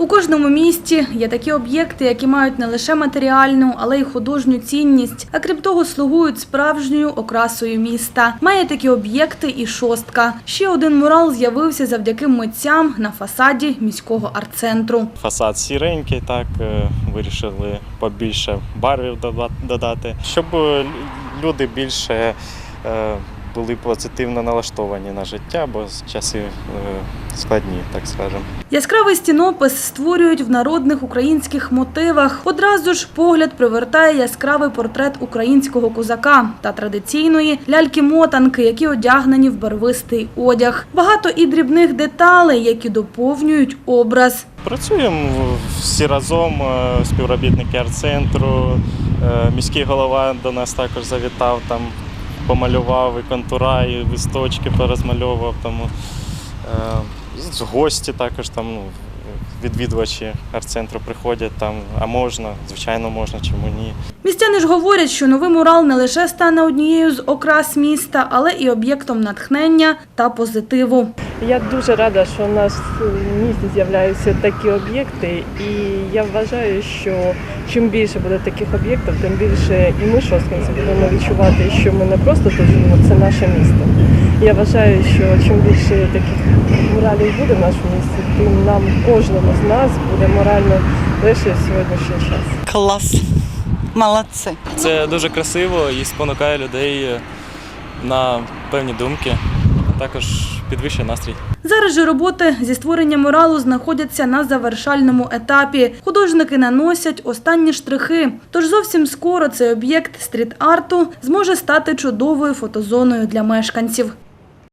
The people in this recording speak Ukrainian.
У кожному місті є такі об'єкти, які мають не лише матеріальну, але й художню цінність, а крім того, слугують справжньою окрасою міста. Має такі об'єкти і шостка. Ще один мурал з'явився завдяки митцям на фасаді міського арт-центру. Фасад сіренький, так е, вирішили побільше барвів додати, щоб е, люди більше е, були позитивно налаштовані на життя, бо часи е, складні, так скажемо. Яскравий стінопис створюють в народних українських мотивах. Одразу ж погляд привертає яскравий портрет українського козака та традиційної ляльки-мотанки, які одягнені в барвистий одяг. Багато і дрібних деталей, які доповнюють образ. Працюємо всі разом, е, співробітники арт-центру, е, міський голова до нас також завітав, там помалював і контура, і листочки порозмальовував. Тому, е, гості також там ну, відвідувачі арт-центру приходять там, а можна, звичайно, можна, чому ні. Містяни ж говорять, що новий мурал не лише стане однією з окрас міста, але і об'єктом натхнення та позитиву. Я дуже рада, що у нас в місті з'являються такі об'єкти, і я вважаю, що чим більше буде таких об'єктів, тим більше і ми шосткинці будемо відчувати, що ми не просто тут живемо, це наше місто. Я вважаю, що чим більше таких муралів буде в нашому місті, тим нам кожному з нас буде морально легше сьогоднішній час. Клас. Молодці. Це дуже красиво і спонукає людей на певні думки, також підвищує настрій. Зараз же роботи зі створення муралу знаходяться на завершальному етапі. Художники наносять останні штрихи. Тож зовсім скоро цей об'єкт стріт-арту зможе стати чудовою фотозоною для мешканців.